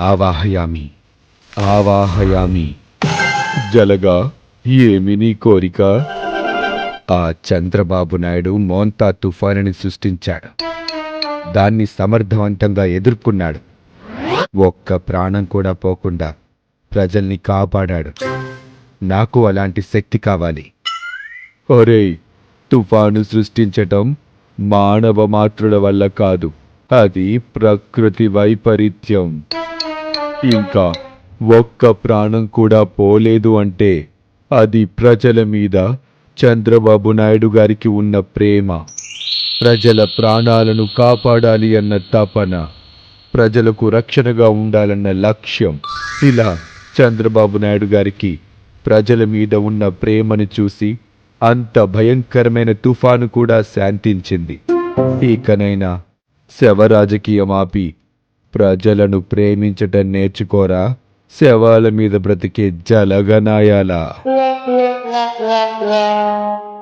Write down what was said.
ఆవాహయామి ఆవాహయామి. జలగా ఏమి నీ కోరిక? ఆ చంద్రబాబు నాయుడు మోంతా తుఫానుని సృష్టించాడు. దాన్ని సమర్థవంతంగా ఎదుర్కొన్నాడు. ఒక్క ప్రాణం కూడా పోకుండా ప్రజల్ని కాపాడాడు. నాకు అలాంటి శక్తి కావాలి. ఒరే తుఫాను సృష్టించటం మానవ మాతృల వల్ల కాదు. అది ప్రకృతి వైపరీత్యం. ఇంకా ఒక్క ప్రాణం కూడా పోలేదు అంటే అది ప్రజల మీద చంద్రబాబు నాయుడు గారికి ఉన్న ప్రేమ. ప్రజల ప్రాణాలను కాపాడాలి అన్న తపన. ప్రజలకు రక్షణగా ఉండాలన్న లక్ష్యం. ఇలా చంద్రబాబు నాయుడు గారికి ప్రజల మీద ఉన్న ప్రేమను చూసి అంత భయంకరమైన తుఫాను కూడా శాంతించింది. ఇకనైనా శవ రాజకీయం ఆపి ప్రజలను ప్రేమించటం నేర్చుకోరా? శవాల మీద బ్రతికే జలగనాయాలా.